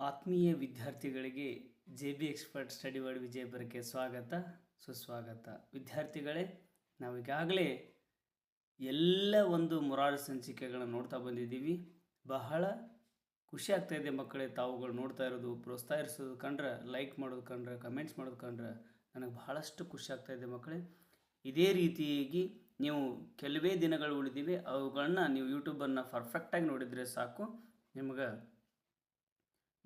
ಆತ್ಮೀಯ ವಿದ್ಯಾರ್ಥಿಗಳಿಗೆ J B expert study world ವಿಜಯಪುರಕ್ಕೆ ಸ್ವಾಗತ, ಸುಸ್ವಾಗತ. ವಿದ್ಯಾರ್ಥಿಗಳೇ ನಾವು ಈಗಾಗಲೇ ಎಲ್ಲ ಒಂದು ಮೊರಾರ್ಜಿ ಸಂಚಿಕೆಗಳನ್ನು ನೋಡ್ತಾ ಬಂದಿದ್ದೀವಿ. ಬಹಳ ಖುಷಿ ಆಗ್ತಾ ಇದೆ ಮಕ್ಕಳೇ, ತಾವುಗಳು ನೋಡ್ತಾ ಇರೋದು, ಪ್ರೋತ್ಸಾಹಿಸೋದು ಕಂಡ್ರೆ ಲೈಕ್ ಮಾಡೋದು ಕಂಡ್ರೆ ಕಮೆಂಟ್ಸ್ ಮಾಡೋದು ಕಂಡ್ರೆ ನನಗೆ ಬಹಳಷ್ಟು ಖುಷಿ ಆಗ್ತಾ ಇದೆ ಮಕ್ಕಳೇ. ಇದೇ ರೀತಿಯಾಗಿ ನೀವು ಕೆಲವೇ ದಿನಗಳು ಉಳಿದಿವೆ, ಅವುಗಳನ್ನ ನೀವು ಯೂಟ್ಯೂಬನ್ನು ಪರ್ಫೆಕ್ಟಾಗಿ ನೋಡಿದರೆ ಸಾಕು. ನಿಮಗೆ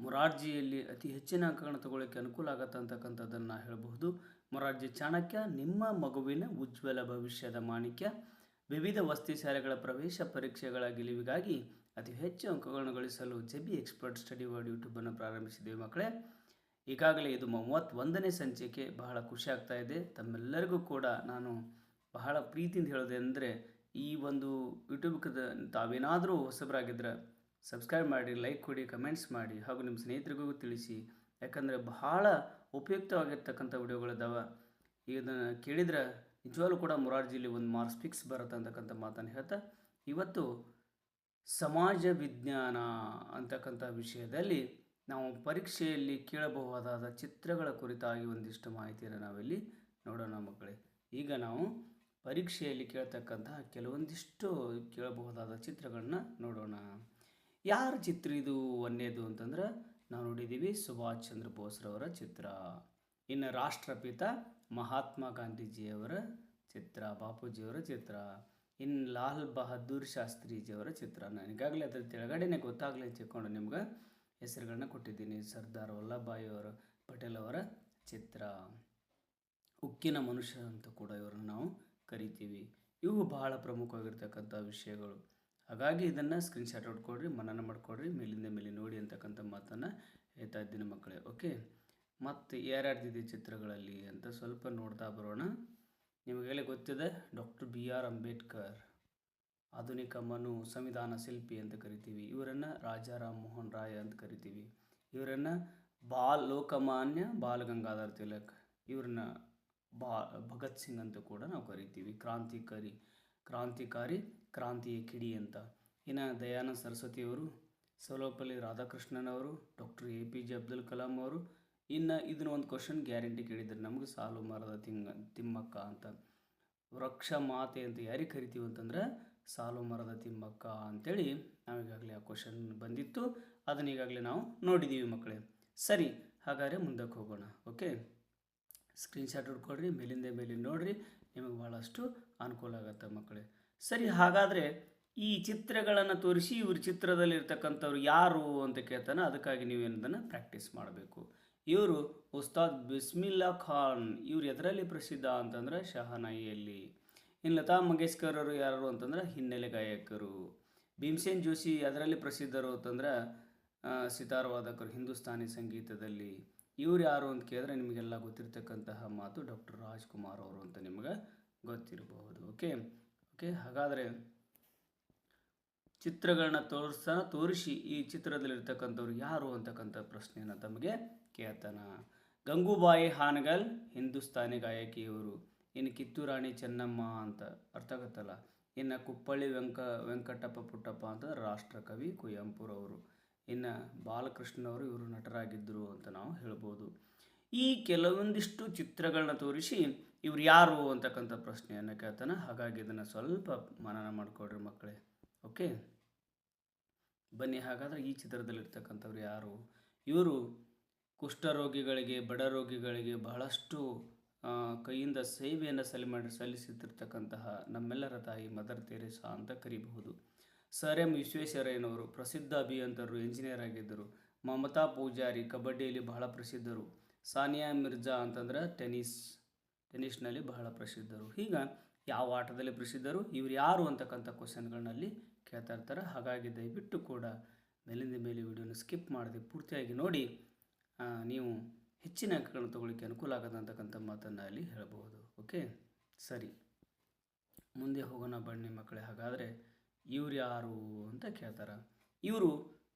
ಮೊರಾರ್ಜಿಯಲ್ಲಿ ಅತಿ ಹೆಚ್ಚಿನ ಅಂಕಗಳನ್ನು ತಗೊಳ್ಳೋಕ್ಕೆ ಅನುಕೂಲ ಆಗತ್ತೆ ಅಂತಕ್ಕಂಥದ್ದನ್ನು ಹೇಳಬಹುದು. ಮೊರಾರ್ಜಿ ಚಾಣಕ್ಯ, ನಿಮ್ಮ ಮಗುವಿನ ಉಜ್ವಲ ಭವಿಷ್ಯದ ಮಾಣಿಕ್ಯ. ವಿವಿಧ ವಸ್ತಿ ಶಾಲೆಗಳ ಪ್ರವೇಶ ಪರೀಕ್ಷೆಗಳ ಗೆಲುವಿಗಾಗಿ ಅತಿ ಹೆಚ್ಚು ಅಂಕಗಳನ್ನು ಗಳಿಸಲು ಜೆಬಿ ಎಕ್ಸ್ಪರ್ಟ್ ಸ್ಟಡಿ ವರ್ಡ್ ಯೂಟ್ಯೂಬನ್ನು ಪ್ರಾರಂಭಿಸಿದ್ದೇವೆ ಮಕ್ಕಳೇ. ಈಗಾಗಲೇ ಇದು ಮೂವತ್ತೊಂದನೇ ಸಂಚಿಕೆ. ಬಹಳ ಖುಷಿ ಆಗ್ತಾ ಇದೆ. ತಮ್ಮೆಲ್ಲರಿಗೂ ಕೂಡ ನಾನು ಬಹಳ ಪ್ರೀತಿಯಿಂದ ಹೇಳೋದೆಂದರೆ ಈ ಒಂದು ಯೂಟ್ಯೂಬ್ಗೆ ತಾವೇನಾದರೂ ಹೊಸಬರಾಗಿದ್ದರೆ ಸಬ್ಸ್ಕ್ರೈಬ್ ಮಾಡಿ ಲೈಕ್ ಕೊಡಿ ಕಮೆಂಟ್ಸ್ ಮಾಡಿ ಹಾಗೂ ನಿಮ್ಮ ಸ್ನೇಹಿತರಿಗೂ ತಿಳಿಸಿ. ಯಾಕಂದರೆ ಬಹಳ ಉಪಯುಕ್ತವಾಗಿರ್ತಕ್ಕಂಥ ವಿಡಿಯೋಗಳಿದ್ದಾವೆ ಇದನ್ನು ಕೇಳಿದ್ರೆ ನಿಜವಾಗ್ಲೂ ಕೂಡ ಮೊರಾರ್ಜಿಲಿ ಒಂದು ಮಾರ್ಕ್ಸ್ ಫಿಕ್ಸ್ ಬರುತ್ತೆ ಅಂತಕ್ಕಂಥ ಮಾತನ್ನು ಹೇಳ್ತಾ, ಇವತ್ತು ಸಮಾಜ ವಿಜ್ಞಾನ ಅಂತಕ್ಕಂಥ ವಿಷಯದಲ್ಲಿ ನಾವು ಪರೀಕ್ಷೆಯಲ್ಲಿ ಕೇಳಬಹುದಾದ ಚಿತ್ರಗಳ ಕುರಿತಾಗಿ ಒಂದಿಷ್ಟು ಮಾಹಿತಿಯನ್ನು ನಾವಿಲ್ಲಿ ನೋಡೋಣ ಮಕ್ಕಳೇ. ಈಗ ನಾವು ಪರೀಕ್ಷೆಯಲ್ಲಿ ಕೇಳ್ತಕ್ಕಂತಹ ಕೆಲವೊಂದಿಷ್ಟು ಕೇಳಬಹುದಾದ ಚಿತ್ರಗಳನ್ನ ನೋಡೋಣ. ಯಾರ ಚಿತ್ರ ಇದು ಒಂದೇದು ಅಂತಂದ್ರೆ ನಾವು ನೋಡಿದ್ದೀವಿ ಸುಭಾಷ್ ಚಂದ್ರ ಬೋಸ್ರವರ ಚಿತ್ರ. ಇನ್ನು ರಾಷ್ಟ್ರಪಿತ ಮಹಾತ್ಮ ಗಾಂಧೀಜಿಯವರ ಚಿತ್ರ, ಬಾಪೂಜಿಯವರ ಚಿತ್ರ ಇನ್ನು ಲಾಲ್ ಬಹದ್ದೂರ್ ಶಾಸ್ತ್ರೀಜಿಯವರ ಚಿತ್ರ. ನಾನು ಈಗಾಗಲೇ ಅದ್ರ ಕೆಳಗಡೆನೆ ಗೊತ್ತಾಗಲಿ ತಿಳ್ಕೊಂಡು ನಿಮ್ಗೆ ಹೆಸರುಗಳನ್ನ ಕೊಟ್ಟಿದ್ದೀನಿ. ಸರ್ದಾರ್ ವಲ್ಲಭಾಯಿ ಅವರ ಪಟೇಲ್ ಅವರ ಚಿತ್ರ. ಉಕ್ಕಿನ ಮನುಷ್ಯ ಅಂತ ಕೂಡ ಇವರನ್ನು ನಾವು ಕರಿತೀವಿ. ಇವು ಬಹಳ ಪ್ರಮುಖವಾಗಿರ್ತಕ್ಕಂಥ ವಿಷಯಗಳು. ಹಾಗಾಗಿ ಇದನ್ನು ಸ್ಕ್ರೀನ್ಶಾಟ್ ಹೊಡ್ಕೊಡ್ರಿ ಮನನ ಮಾಡಿಕೊಡ್ರಿ ಮೇಲಿಂದ ಮೇಲೆ ನೋಡಿ ಅಂತಕ್ಕಂಥ ಮಾತನ್ನು ಹೇಳ್ತಾ ಇದ್ದೀನಿ ಮಕ್ಕಳೇ ಓಕೆ ಮತ್ತು ಯಾರ್ಯಾರ್ದಿದೆ ಚಿತ್ರಗಳಲ್ಲಿ ಅಂತ ಸ್ವಲ್ಪ ನೋಡ್ತಾ ಬರೋಣ. ನಿಮಗೆಲ್ಲ ಗೊತ್ತಿದೆ ಡಾಕ್ಟರ್ ಬಿ ಆರ್ ಅಂಬೇಡ್ಕರ್, ಆಧುನಿಕ ಮನು ಸಂವಿಧಾನ ಶಿಲ್ಪಿ ಅಂತ ಕರಿತೀವಿ. ಇವರನ್ನು ರಾಜಾರಾಮ್ ಮೋಹನ್ ರಾಯ್ ಅಂತ ಕರಿತೀವಿ. ಇವರನ್ನು ಬಾಲ್ ಲೋಕಮಾನ್ಯ ಬಾಲ್ ಗಂಗಾಧರ್ ತಿಲಕ್, ಇವ್ರನ್ನ ಬಾ ಭಗತ್ ಸಿಂಗ್ ಅಂತ ಕೂಡ ನಾವು ಕರಿತೀವಿ. ಕ್ರಾಂತಿಕಾರಿ ಕ್ರಾಂತಿಕಾರಿ ಕ್ರಾಂತಿಯ ಕಿಡಿ ಅಂತ. ಇನ್ನು ದಯಾನಂದ ಸರಸ್ವತಿಯವರು ಸರ್ವಪಲ್ಲಿ ರಾಧಾಕೃಷ್ಣನ್ ಅವರು doctor A P J Abdul Kalam ಅವರು, ಇನ್ನು ಇದನ್ನ ಒಂದು ಕ್ವಶನ್ ಗ್ಯಾರಂಟಿ ಕೇಳಿದ್ದಾರೆ ನಮಗೆ ಸಾಲು ಮರದ ತಿಂಗ, ತಿಮ್ಮಕ್ಕ ಅಂತ. ವೃಕ್ಷ ಮಾತೆ ಅಂತ ಯಾರಿಗೆ ಕರಿತೀವಿ ಅಂತಂದ್ರೆ, ಸಾಲು ಮರದ ತಿಮ್ಮಕ್ಕ ಅಂತೇಳಿ ನಾವು ಈಗಾಗಲೇ ಆ ಕ್ವಶನ್ ಬಂದಿತ್ತು. ಅದನ್ನ ಈಗಾಗಲೇ ನಾವು ನೋಡಿದ್ದೀವಿ ಮಕ್ಕಳೇ. ಸರಿ, ಹಾಗಾದರೆ ಮುಂದಕ್ಕೆ ಹೋಗೋಣ. ಓಕೆ? ಸ್ಕ್ರೀನ್ಶಾಟ್ ಹುಡ್ಕೊಡ್ರಿ ಮೇಲಿಂದ ಮೇಲೆ ನೋಡಿರಿ. ನಿಮಗೆ ಭಾಳಷ್ಟು ಅನುಕೂಲ ಆಗುತ್ತೆ ಮಕ್ಕಳೇ. ಸರಿ, ಹಾಗಾದರೆ ಈ ಚಿತ್ರಗಳನ್ನು ತೋರಿಸಿ ಇವ್ರ ಚಿತ್ರದಲ್ಲಿ ಇರ್ತಕ್ಕಂಥವ್ರು ಯಾರು ಅಂತ ಕೇಳ್ತಾನೆ, ಅದಕ್ಕಾಗಿ ನೀವೇನದನ್ನು ಪ್ರಾಕ್ಟೀಸ್ ಮಾಡಬೇಕು. ಇವರು ಉಸ್ತಾದ್ ಬಿಸ್ಮಿಲ್ಲಾ ಖಾನ್, ಇವ್ರು ಎದರಲ್ಲಿ ಪ್ರಸಿದ್ಧ ಅಂತಂದ್ರೆ ಶಹನಾಯಿಯಲ್ಲಿ ಇನ್ನು ಲತಾ ಮಂಗೇಶ್ಕರ್ ಅವರು ಯಾರು ಅಂತಂದ್ರೆ ಹಿನ್ನೆಲೆ ಗಾಯಕರು. ಭೀಮಸೇನ್ ಜೋಶಿ ಅದರಲ್ಲಿ ಪ್ರಸಿದ್ಧರು ಅಂತಂದ್ರೆ ಸಿತಾರವಾದಕರು ಸಿತಾರ್ ವಾದಕರು ಹಿಂದೂಸ್ತಾನಿ ಸಂಗೀತದಲ್ಲಿ. ಇವ್ರು ಯಾರು ಅಂತ ಕೇಳಿದ್ರೆ ನಿಮಗೆಲ್ಲ ಗೊತ್ತಿರ್ತಕ್ಕಂತಹ ಮಾತು ಡಾಕ್ಟರ್ ರಾಜ್ಕುಮಾರ್ ಅವರು ಅಂತ ನಿಮಗೆ ಗೊತ್ತಿರಬಹುದು ಓಕೆ ಓಕೆ ಹಾಗಾದರೆ ಚಿತ್ರಗಳನ್ನ ತೋರಿಸ, ತೋರಿಸಿ ಈ ಚಿತ್ರದಲ್ಲಿರ್ತಕ್ಕಂಥವ್ರು ಯಾರು ಅಂತಕ್ಕಂಥ ಪ್ರಶ್ನೆಯನ್ನು ತಮಗೆ ಕೇಳ್ತಾನ. ಗಂಗೂಬಾಯಿ ಹಾನಗಲ್, ಹಿಂದೂಸ್ತಾನಿ ಗಾಯಕಿಯವರು. ಇನ್ನು ಕಿತ್ತೂರಾಣಿ ಚೆನ್ನಮ್ಮ ಅಂತ ಅರ್ಥ ಆಗುತ್ತಲ್ಲ? ಇನ್ನು ಕುಪ್ಪಳ್ಳಿ ವೆಂಕ, ವೆಂಕಟಪ್ಪ ಪುಟ್ಟಪ್ಪ ಅಂತ ರಾಷ್ಟ್ರಕವಿ ಕುವೆಂಪುರವರು ಇನ್ನು ಬಾಲಕೃಷ್ಣವರು ಇವರು ನಟರಾಗಿದ್ದರು ಅಂತ ನಾವು ಹೇಳ್ಬೋದು. ಈ ಕೆಲವೊಂದಿಷ್ಟು ಚಿತ್ರಗಳನ್ನ ತೋರಿಸಿ ಇವ್ರು ಯಾರು ಅಂತಕ್ಕಂಥ ಪ್ರಶ್ನೆಯನ್ನು ಕೇಳ್ತಾನೆ, ಹಾಗಾಗಿ ಇದನ್ನು ಸ್ವಲ್ಪ ಮನನ ಮಾಡಿಕೊಡ್ರಿ ಮಕ್ಕಳೇ, ಓಕೆ? ಬನ್ನಿ, ಹಾಗಾದರೆ ಈ ಚಿತ್ರದಲ್ಲಿರ್ತಕ್ಕಂಥವ್ರು ಯಾರು? ಇವರು ಕುಷ್ಠರೋಗಿಗಳಿಗೆ ಬಡ ರೋಗಿಗಳಿಗೆ ಬಹಳಷ್ಟು ಕೈಯಿಂದ ಸೇವೆಯನ್ನು ಸಲಿ ಮಾಡಿ ಸಲ್ಲಿಸುತ್ತಿರ್ತಕ್ಕಂತಹ ನಮ್ಮೆಲ್ಲರ ತಾಯಿ ಮದರ್ ತೆರೇಸಾ ಅಂತ ಕರೀಬಹುದು. ಸರ್ ಎಂ ವಿಶ್ವೇಶ್ವರಯ್ಯನವರು ಪ್ರಸಿದ್ಧ ಅಭಿಯಂತರರು ಇಂಜಿನಿಯರ್ ಆಗಿದ್ದರು. ಮಮತಾ ಪೂಜಾರಿ ಕಬಡ್ಡಿಯಲ್ಲಿ ಬಹಳ ಪ್ರಸಿದ್ಧರು. ಸಾನಿಯಾ ಮಿರ್ಜಾ ಅಂತಂದ್ರೆ ಟೆನಿಸ್ ಟೆನಿಸ್ನಲ್ಲಿ ಬಹಳ ಪ್ರಸಿದ್ಧರು. ಈಗ ಯಾವ ಆಟದಲ್ಲಿ ಪ್ರಸಿದ್ಧರು? ಇವರು ಯಾರು ಅಂತಕ್ಕಂಥ ಕ್ವಶನ್ಗಳನ್ನಲ್ಲಿ ಕೇಳ್ತಾ ಇರ್ತಾರೆ ಹಾಗಾಗಿ ದಯವಿಟ್ಟು ಕೂಡ ಮೇಲಿಂದ ಮೇಲೆ ವಿಡಿಯೋನ ಸ್ಕಿಪ್ ಮಾಡದೆ ಪೂರ್ತಿಯಾಗಿ ನೋಡಿ ನೀವು ಹೆಚ್ಚಿನ ಅಂಕಗಳನ್ನು ತಗೊಳ್ಳಿಕ್ಕೆ ಅನುಕೂಲ ಆಗತ್ತೆ ಅಂತಕ್ಕಂಥ ಮಾತನ್ನು ಅಲ್ಲಿ ಹೇಳಬಹುದು. ಓಕೆ? ಸರಿ. ಮುಂದೆ ಹೋಗೋಣ ಬನ್ನಿ ಮಕ್ಕಳೇ. ಹಾಗಾದರೆ ಇವ್ರು ಯಾರು ಅಂತ ಕೇಳ್ತಾರೆ? ಇವರು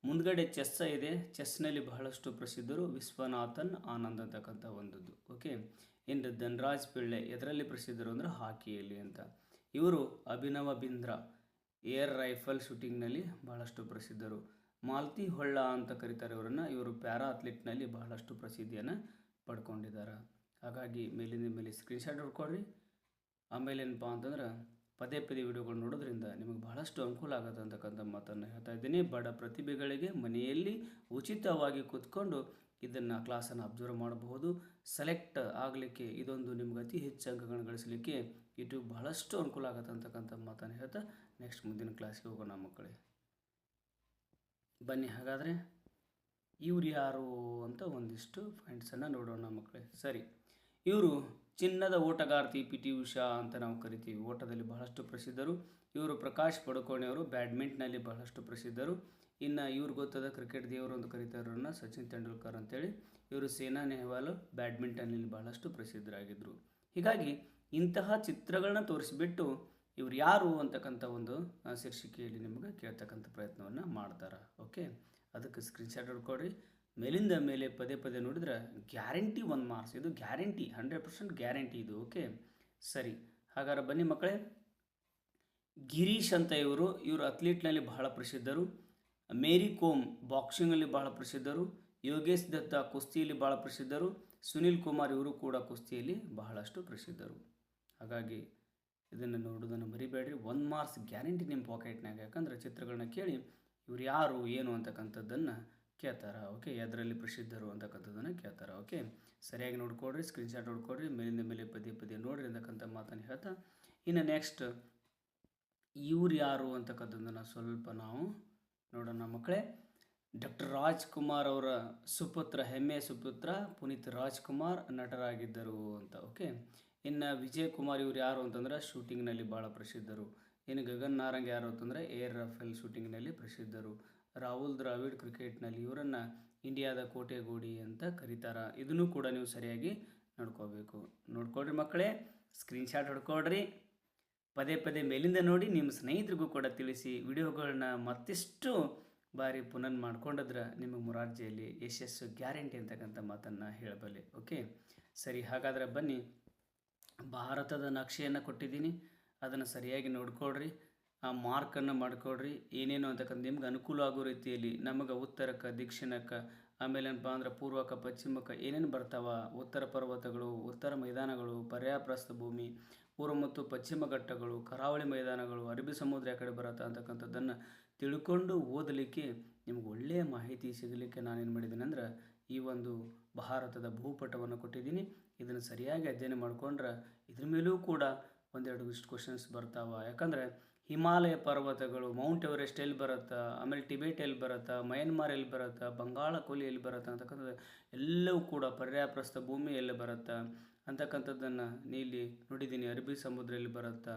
ಮುಂದ್ಗಡೆ ಚೆಸ್ ಇದೆ. ಚೆಸ್ನಲ್ಲಿ ಬಹಳಷ್ಟು ಪ್ರಸಿದ್ಧರು ವಿಶ್ವನಾಥನ್ ಆನಂದ್ ಅಂತಕ್ಕಂಥ ಒಂದದ್ದು. ಓಕೆ? ಇನ್ನು ಧನ್ರಾಜ್ ಪಿಳ್ಳೆ ಎದರಲ್ಲಿ ಪ್ರಸಿದ್ಧರು ಅಂದರೆ ಹಾಕಿಯಲ್ಲಿ ಅಂತ. ಇವರು ಅಭಿನವ ಬಿಂದ್ರ ಏರ್ ರೈಫಲ್ ಶೂಟಿಂಗ್ನಲ್ಲಿ ಬಹಳಷ್ಟು ಪ್ರಸಿದ್ಧರು. ಮಾಲ್ತಿ ಹೊಳ್ಳ ಅಂತ ಕರೀತಾರೆ ಇವರನ್ನು ಇವರು ಪ್ಯಾರಾ ಅಥ್ಲೀಟ್ನಲ್ಲಿ ಬಹಳಷ್ಟು ಪ್ರಸಿದ್ಧಿಯನ್ನು ಪಡ್ಕೊಂಡಿದ್ದಾರೆ. ಹಾಗಾಗಿ ಮೇಲಿಂದ ಮೇಲೆ ಸ್ಕ್ರೀನ್ಶಾಟ್ ಹೊಡ್ಕೊಳ್ರಿ. ಆಮೇಲೆ ಏನಪ್ಪ ಅಂತಂದ್ರೆ ಪದೇ ಪದೇ ವಿಡಿಯೋಗಳು ನೋಡೋದ್ರಿಂದ ನಿಮಗೆ ಬಹಳಷ್ಟು ಅನುಕೂಲ ಆಗುತ್ತೆ ಅಂತಕ್ಕಂಥ ಮಾತನ್ನು ಹೇಳ್ತಾ ಇದ್ದೀನಿ. ಬಡ ಪ್ರತಿಭೆಗಳಿಗೆ ಮನೆಯಲ್ಲಿ ಉಚಿತವಾಗಿ ಕೂತ್ಕೊಂಡು ಇದನ್ನು ಕ್ಲಾಸನ್ನು ಅಬ್ಸರ್ವ್ ಮಾಡಬಹುದು. ಸೆಲೆಕ್ಟ್ ಆಗಲಿಕ್ಕೆ ಇದೊಂದು ನಿಮ್ಗೆ ಅತಿ ಹೆಚ್ಚು ಅಂಕಗಳನ್ನು ಗಳಿಸಲಿಕ್ಕೆ ಯೂಟ್ಯೂಬ್ ಬಹಳಷ್ಟು ಅನುಕೂಲ ಆಗುತ್ತೆ ಅಂತಕ್ಕಂಥ ಮಾತನ್ನು ಹೇಳ್ತಾ ನೆಕ್ಸ್ಟ್ ಮುಂದಿನ ಕ್ಲಾಸ್ಗೆ ಹೋಗೋಣ ಮಕ್ಕಳೇ. ಬನ್ನಿ ಹಾಗಾದರೆ ಇವ್ರು ಯಾರು ಅಂತ ಒಂದಿಷ್ಟು ಪಾಯಿಂಟ್ಸನ್ನು ನೋಡೋಣ ಮಕ್ಕಳೇ. ಸರಿ, ಇವರು ಚಿನ್ನದ ಓಟಗಾರ್ತಿ ಪಿ ಟಿ ಉಷಾ ಅಂತ ನಾವು ಕರಿತೀವಿ. ಓಟದಲ್ಲಿ ಬಹಳಷ್ಟು ಪ್ರಸಿದ್ಧರು. ಇವರು ಪ್ರಕಾಶ್ ಪಡುಕೋಣೆಯವರು ಬ್ಯಾಡ್ಮಿಂಟ್ನಲ್ಲಿ ಬಹಳಷ್ಟು ಪ್ರಸಿದ್ಧರು. ಇನ್ನು ಇವ್ರು ಗೊತ್ತದ ಕ್ರಿಕೆಟ್ ದೇವರು ಅಂತ ಕರೀತಾರನ್ನ ಸಚಿನ್ ತೆಂಡೂಲ್ಕರ್ ಅಂತೇಳಿ ಇವರು ಸೇನಾ ನೆಹ್ವಾಲ್ ಬ್ಯಾಡ್ಮಿಂಟನ್ನಲ್ಲಿ ಬಹಳಷ್ಟು ಪ್ರಸಿದ್ಧರಾಗಿದ್ದರು ಹೀಗಾಗಿ ಇಂತಹ ಚಿತ್ರಗಳನ್ನ ತೋರಿಸಿಬಿಟ್ಟು ಇವ್ರು ಯಾರು ಅಂತಕ್ಕಂಥ ಒಂದು ಶೀರ್ಷಿಕೆಯಲ್ಲಿ ನಿಮಗೆ ಕೇಳ್ತಕ್ಕಂಥ ಪ್ರಯತ್ನವನ್ನು ಮಾಡ್ತಾರೆ ಓಕೆ ಅದಕ್ಕೆ ಸ್ಕ್ರೀನ್ಶಾಟ್ ಹೊಡ್ಕೊಡ್ರಿ ಮೇಲಿಂದ ಮೇಲೆ ಪದೇ ಪದೇ ನೋಡಿದ್ರೆ ಗ್ಯಾರಂಟಿ ಒಂದು ಮಾರ್ಕ್ಸ್ ಇದು ಗ್ಯಾರಂಟಿ ಹಂಡ್ರೆಡ್ ಪರ್ಸೆಂಟ್ ಗ್ಯಾರಂಟಿ ಇದು ಓಕೆ ಸರಿ ಹಾಗಾದ್ರೆ ಬನ್ನಿ ಮಕ್ಕಳೇ. ಗಿರೀಶ್ ಅಂತ ಇವರು ಇವರು ಅಥ್ಲೀಟ್ನಲ್ಲಿ ಬಹಳ ಪ್ರಸಿದ್ಧರು. ಮೇರಿ ಕೋಮ್ ಬಾಕ್ಸಿಂಗಲ್ಲಿ ಬಹಳ ಪ್ರಸಿದ್ಧರು, ಯೋಗೇಶ್ ದತ್ತ ಕುಸ್ತಿಯಲ್ಲಿ ಬಹಳ ಪ್ರಸಿದ್ಧರು, ಸುನಿಲ್ ಕುಮಾರ್ ಇವರು ಕೂಡ ಕುಸ್ತಿಯಲ್ಲಿ ಬಹಳಷ್ಟು ಪ್ರಸಿದ್ಧರು. ಹಾಗಾಗಿ ಇದನ್ನು ನೋಡೋದನ್ನು ಮರಿಬೇಡ್ರಿ. ಒನ್ ಮಾರ್ಕ್ಸ್ ಗ್ಯಾರಂಟಿ ನಿಮ್ಮ ಪಾಕೆಟ್ನಾಗ ಯಾಕಂದರೆ ಚಿತ್ರಗಳನ್ನ ಕೇಳಿ ಇವ್ರು ಯಾರು, ಏನು ಅಂತಕ್ಕಂಥದ್ದನ್ನು ಕೇಳ್ತಾರೆ. ಓಕೆ ಅದರಲ್ಲಿ ಪ್ರಸಿದ್ಧರು ಅಂತಕ್ಕಂಥದ್ದನ್ನು ಕೇಳ್ತಾರೆ. ಓಕೆ, ಸರಿಯಾಗಿ ನೋಡ್ಕೊಡ್ರಿ ಸ್ಕ್ರೀನ್ಶಾಟ್ ನೋಡ್ಕೊಡ್ರಿ ಮೇಲಿಂದ ಮೇಲೆ ಪದೇ ಪದೇ ನೋಡ್ರಿ ಅಂತಕ್ಕಂಥ ಮಾತನ್ನು ಹೇಳ್ತಾ, ಇನ್ನು ನೆಕ್ಸ್ಟ್ ಇವ್ರು ಯಾರು ಅಂತಕ್ಕಂಥದ್ದನ್ನು ಸ್ವಲ್ಪ ನಾವು ನೋಡೋಣ ಮಕ್ಕಳೇ. ಡಾಕ್ಟರ್ ರಾಜ್ಕುಮಾರ್ ಅವರ ಸುಪುತ್ರ ಹೆಮ್ಮೆಯ ಸುಪುತ್ರ ಪುನೀತ್ ರಾಜ್ಕುಮಾರ್ ನಟರಾಗಿದ್ದರು ಅಂತ, ಓಕೆ? ಇನ್ನು ವಿಜಯ್ ಕುಮಾರ್ ಇವ್ರು ಯಾರು ಅಂತಂದ್ರೆ ಶೂಟಿಂಗ್ನಲ್ಲಿ ಭಾಳ ಪ್ರಸಿದ್ಧರು. ಇನ್ನು ಗಗನ್ ನಾರಂಗ್ ಯಾರು ಅಂತಂದರೆ ಏರ್ ರಫೇಲ್ ಶೂಟಿಂಗ್ನಲ್ಲಿ ಪ್ರಸಿದ್ಧರು. ರಾಹುಲ್ ದ್ರಾವಿಡ್ ಕ್ರಿಕೆಟ್ನಲ್ಲಿ ಇವರನ್ನು ಇಂಡಿಯಾದ ಕೋಟೆಗೋಡಿ ಅಂತ ಕರೀತಾರೆ. ಇದನ್ನು ಕೂಡ ನೀವು ಸರಿಯಾಗಿ ನೋಡ್ಕೋಬೇಕು. ನೋಡ್ಕೊಳ್ರಿ ಮಕ್ಕಳೇ ಸ್ಕ್ರೀನ್ಶಾಟ್ ಹೊಡ್ಕೊಳ್ರಿ. ಪದೇ ಪದೇ ಮೇಲಿಂದ ನೋಡಿ ನಿಮ್ಮ ಸ್ನೇಹಿತರಿಗೂ ಕೂಡ ತಿಳಿಸಿ ವಿಡಿಯೋಗಳನ್ನ ಮತ್ತಿಷ್ಟು ಬಾರಿ ಪುನರ್ ಮಾಡ್ಕೊಂಡದ್ರೆ ನಿಮಗೆ ಮುರಾರ್ಜಿಯಲ್ಲಿ ಯಶಸ್ಸು ಗ್ಯಾರಂಟಿ ಅಂತಕ್ಕಂಥ ಮಾತನ್ನು ಹೇಳಬಲ್ಲೆ, ಓಕೆ? ಸರಿ, ಹಾಗಾದರೆ ಬನ್ನಿ. ಭಾರತದ ನಕ್ಷೆಯನ್ನು ಕೊಟ್ಟಿದ್ದೀನಿ. ಅದನ್ನು ಸರಿಯಾಗಿ ನೋಡ್ಕೊಳ್ರಿ. ಆ ಮಾರ್ಕನ್ನು ಮಾಡ್ಕೊಳ್ರಿ. ಏನೇನು ಅಂತಕ್ಕಂಥ ನಿಮ್ಗೆ ಅನುಕೂಲ ಆಗೋ ರೀತಿಯಲ್ಲಿ ನಮಗೆ ಉತ್ತರಕ್ಕೆ ದಕ್ಷಿಣಕ್ಕೆ ಆಮೇಲೆ ಏನಪ್ಪ ಅಂದ್ರೆ ಪೂರ್ವಕ್ಕೆ ಪಶ್ಚಿಮಕ್ಕೆ ಏನೇನು ಬರ್ತಾವ? ಉತ್ತರ ಪರ್ವತಗಳು, ಉತ್ತರ ಮೈದಾನಗಳು, ಪರ್ಯಾಪ್ರಸ್ಥ ಭೂಮಿ ಪೂರ್ವ ಮತ್ತು ಪಶ್ಚಿಮ ಘಟ್ಟಗಳು, ಕರಾವಳಿ ಮೈದಾನಗಳು, ಅರಬ್ಬಿ ಸಮುದ್ರ ಆ ಕಡೆ ಬರುತ್ತಾ ಅಂತಕ್ಕಂಥದ್ದನ್ನು ತಿಳ್ಕೊಂಡು ಓದಲಿಕ್ಕೆ ನಿಮ್ಗೆ ಒಳ್ಳೆಯ ಮಾಹಿತಿ ಸಿಗಲಿಕ್ಕೆ ನಾನೇನು ಮಾಡಿದ್ದೀನಿ ಅಂದ್ರೆ ಈ ಒಂದು ಭಾರತದ ಭೂಪಟವನ್ನು ಕೊಟ್ಟಿದ್ದೀನಿ. ಇದನ್ನು ಸರಿಯಾಗಿ ಅಧ್ಯಯನ ಮಾಡಿಕೊಂಡ್ರೆ ಇದ್ರ ಮೇಲೂ ಕೂಡ ಒಂದೆರಡು ಇಷ್ಟು ಕ್ವಶನ್ಸ್ ಬರ್ತಾವ. ಯಾಕಂದರೆ ಹಿಮಾಲಯ ಪರ್ವತಗಳು, ಮೌಂಟ್ ಎವರೆಸ್ಟ್ ಎಲ್ಲಿ ಬರುತ್ತಾ, ಆಮೇಲೆ ಟಿಬೇಟ್ ಎಲ್ಲಿ ಬರುತ್ತಾ, ಮಯನ್ಮಾರ್ ಎಲ್ಲಿ ಬರುತ್ತಾ, ಬಂಗಾಳ ಕೊಲಿ ಎಲ್ಲಿ ಬರುತ್ತಾ ಅಂತಕ್ಕಂಥದ್ದು ಎಲ್ಲವೂ ಕೂಡ ಪರ್ಯಾಪ್ರಸ್ಥ ಭೂಮಿ ಎಲ್ಲಿ ಬರುತ್ತಾ ಅಂತಕ್ಕಂಥದ್ದನ್ನು ನೀಲಿ ನೋಡಿದ್ದೀನಿ. ಅರಬ್ಬಿ ಸಮುದ್ರದಲ್ಲಿ ಬರುತ್ತಾ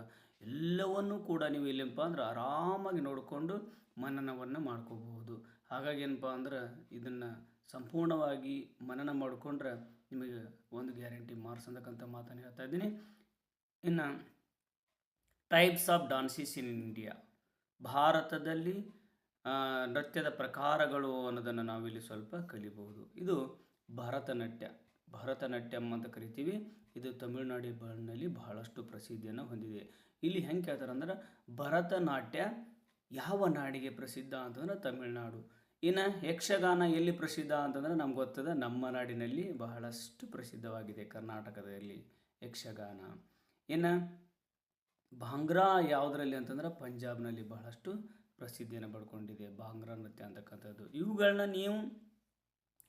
ಎಲ್ಲವನ್ನೂ ಕೂಡ ನೀವು ಇಲ್ಲಪ್ಪ ಅಂದ್ರೆ ಆರಾಮಾಗಿ ನೋಡಿಕೊಂಡು ಮನನವನ್ನು ಮಾಡ್ಕೋಬಹುದು. ಹಾಗಾಗಿ ಏನಪ್ಪ ಅಂದ್ರೆ ಇದನ್ನು ಸಂಪೂರ್ಣವಾಗಿ ಮನನ ಮಾಡಿಕೊಂಡ್ರೆ ನಿಮಗೆ ಒಂದು ಗ್ಯಾರಂಟಿ ಮಾರ್ಕ್ಸ್ ಅಂತಕ್ಕಂಥ ಮಾತನ್ನು ಹೇಳ್ತಾ ಇದ್ದೀನಿ. ಇನ್ನು types of dances in India ಭಾರತದಲ್ಲಿ ನೃತ್ಯದ ಪ್ರಕಾರಗಳು ಅನ್ನೋದನ್ನು ನಾವಿಲ್ಲಿ ಸ್ವಲ್ಪ ಕಲಿಬಹುದು. ಇದು ಭರತನಾಟ್ಯ. ಭರತನಾಟ್ಯಂ ಅಂತ ಕರಿತೀವಿ. ಇದು ತಮಿಳುನಾಡಿನಲ್ಲಿ ಬಹಳಷ್ಟು ಪ್ರಸಿದ್ಧಿಯನ್ನು ಹೊಂದಿದೆ. ಇಲ್ಲಿ ಹೆಂಗೆ ಕೇಳ್ತಾರೆ ಅಂದ್ರೆ ಭರತನಾಟ್ಯ ಯಾವ ನಾಡಿಗೆ ಪ್ರಸಿದ್ಧ ಅಂತಂದ್ರೆ ತಮಿಳುನಾಡು. ಇನ್ನು ಯಕ್ಷಗಾನ ಎಲ್ಲಿ ಪ್ರಸಿದ್ಧ ಅಂತಂದ್ರೆ ನಮ್ಗೆ ಗೊತ್ತದೆ ನಮ್ಮ ನಾಡಿನಲ್ಲಿ ಬಹಳಷ್ಟು ಪ್ರಸಿದ್ಧವಾಗಿದೆ ಕರ್ನಾಟಕದಲ್ಲಿ ಯಕ್ಷಗಾನ. ಇನ್ನು ಭಾಂಗ್ರಾ ಯಾವುದರಲ್ಲಿ ಅಂತಂದ್ರೆ ಪಂಜಾಬ್ನಲ್ಲಿ ಬಹಳಷ್ಟು ಪ್ರಸಿದ್ಧಿಯನ್ನು ಪಡ್ಕೊಂಡಿದೆ. ಭಾಂಗ್ರಾ ನೃತ್ಯ ಅಂತಕ್ಕಂಥದ್ದು. ಇವುಗಳನ್ನ ನೀವು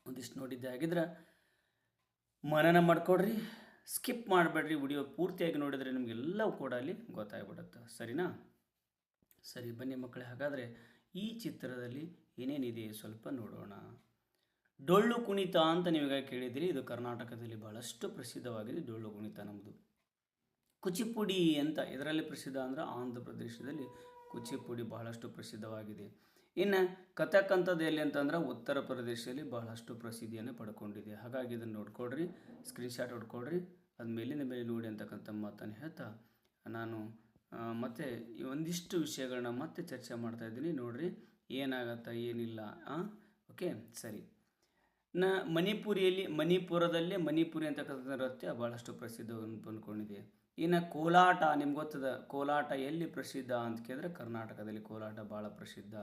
ಒಂದಿಷ್ಟು ನೋಡಿದ್ದೆ ಆಗಿದ್ರೆ ಮನನ ಮಾಡ್ಕೊಡ್ರಿ ಸ್ಕಿಪ್ ಮಾಡಬೇಡ್ರಿ. ವಿಡಿಯೋ ಪೂರ್ತಿಯಾಗಿ ನೋಡಿದರೆ ನಿಮಗೆಲ್ಲವೂ ಕೂಡ ಅಲ್ಲಿ ಗೊತ್ತಾಗ್ಬಿಡುತ್ತೆ. ಸರಿನಾ? ಸರಿ, ಬನ್ನಿ ಮಕ್ಕಳೇ, ಹಾಗಾದರೆ ಈ ಚಿತ್ರದಲ್ಲಿ ಏನೇನಿದೆ ಸ್ವಲ್ಪ ನೋಡೋಣ. ಡೊಳ್ಳು ಕುಣಿತ ಅಂತ ನೀವೀಗ ಕೇಳಿದಿರಿ ಇದು ಕರ್ನಾಟಕದಲ್ಲಿ ಬಹಳಷ್ಟು ಪ್ರಸಿದ್ಧವಾಗಿದೆ ಡೊಳ್ಳು ಕುಣಿತ ನಮ್ಮದು ಕುಚಿಪುಡಿ ಅಂತ, ಇದರಲ್ಲಿ ಪ್ರಸಿದ್ಧ ಅಂದರೆ ಆಂಧ್ರ ಪ್ರದೇಶದಲ್ಲಿ ಕುಚಿಪುಡಿ ಬಹಳಷ್ಟು ಪ್ರಸಿದ್ಧವಾಗಿದೆ. ಇನ್ನು ಕಥಕ್ ಅಂಥದ್ದು ಎಲ್ಲಿ ಅಂತಂದ್ರೆ ಉತ್ತರ ಪ್ರದೇಶದಲ್ಲಿ ಬಹಳಷ್ಟು ಪ್ರಸಿದ್ಧಿಯನ್ನು ಪಡ್ಕೊಂಡಿದೆ. ಹಾಗಾಗಿ ಇದನ್ನು ನೋಡ್ಕೊಡ್ರಿ ಸ್ಕ್ರೀನ್ಶಾಟ್ ಹೊಡ್ಕೊಡ್ರಿ ಅದು ಮೇಲಿನ ಮೇಲೆ ನೋಡಿ ಅಂತಕ್ಕಂಥ ಮಾತನ್ನು ಹೇಳ್ತಾ ನಾನು ಮತ್ತು ಒಂದಿಷ್ಟು ವಿಷಯಗಳನ್ನ ಮತ್ತೆ ಚರ್ಚೆ ಮಾಡ್ತಾ ಇದ್ದೀನಿ. ನೋಡ್ರಿ, ಏನಾಗತ್ತಾ, ಏನಿಲ್ಲ ಓಕೆ ಸರಿ. ನ, ಮಣಿಪುರಿಯಲ್ಲಿ, ಮಣಿಪುರದಲ್ಲಿ ಮಣಿಪುರಿ ಅಂತಕ್ಕಂಥ ನೃತ್ಯ ಭಾಳಷ್ಟು ಪ್ರಸಿದ್ಧ ಬಂದ್ಕೊಂಡಿದೆ. ಇನ್ನು ಕೋಲಾಟ, ನಿಮ್ಗೆ ಗೊತ್ತದ, ಕೋಲಾಟ ಎಲ್ಲಿ ಪ್ರಸಿದ್ಧ ಅಂತ ಕೇಳಿದ್ರೆ ಕರ್ನಾಟಕದಲ್ಲಿ ಕೋಲಾಟ ಭಾಳ ಪ್ರಸಿದ್ಧ.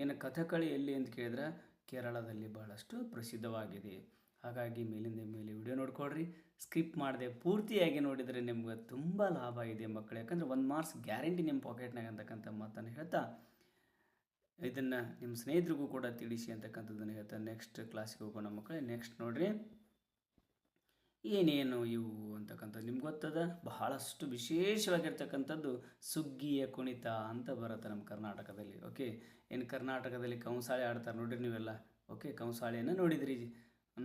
ಇನ್ನು ಕಥಕಳಿ ಎಲ್ಲಿ ಅಂತ ಕೇಳಿದ್ರೆ ಕೇರಳದಲ್ಲಿ ಬಹಳಷ್ಟು ಪ್ರಸಿದ್ಧವಾಗಿದೆ. ಹಾಗಾಗಿ ಮೇಲಿಂದ ಮೇಲೆ ವಿಡಿಯೋ ನೋಡ್ಕೊಳ್ರಿ. ಸ್ಕಿಪ್ ಮಾಡದೆ ಪೂರ್ತಿಯಾಗಿ ನೋಡಿದರೆ ನಿಮ್ಗೆ ತುಂಬ ಲಾಭ ಇದೆ ಮಕ್ಕಳು. ಯಾಕಂದರೆ ಒಂದು ಮಾರ್ಕ್ಸ್ ಗ್ಯಾರಂಟಿ ನಿಮ್ಮ ಪಾಕೆಟ್ನಾಗ ಅಂತಕ್ಕಂಥ ಮಾತನ್ನು ಹೇಳ್ತಾ ಇದನ್ನು ನಿಮ್ಮ ಸ್ನೇಹಿತರಿಗೂ ಕೂಡ ತಿಳಿಸಿ ಅಂತಕ್ಕಂಥದ್ದನ್ನು ಹೇಳ್ತಾ ನೆಕ್ಸ್ಟ್ ಕ್ಲಾಸಿಗೆ ಹೋಗೋಣ ಮಕ್ಕಳೇ. ನೆಕ್ಸ್ಟ್ ನೋಡ್ರಿ. ಏನೇನು ಇವು ಅಂತಕ್ಕಂಥದ್ದು ನಿಮ್ಗೆ ಗೊತ್ತದ? ಬಹಳಷ್ಟು ವಿಶೇಷವಾಗಿರ್ತಕ್ಕಂಥದ್ದು ಸುಗ್ಗಿಯ ಕುಣಿತ ಅಂತ ಬರುತ್ತೆ ನಮ್ಮ ಕರ್ನಾಟಕದಲ್ಲಿ ಓಕೆ ಏನು ಕರ್ನಾಟಕದಲ್ಲಿ ಕಂಸಾಳೆ ಆಡ್ತಾರೆ ನೋಡಿರಿ ನೀವೆಲ್ಲ ಓಕೆ ಕಂಸಾಳೆಯನ್ನು ನೋಡಿದಿರಿ.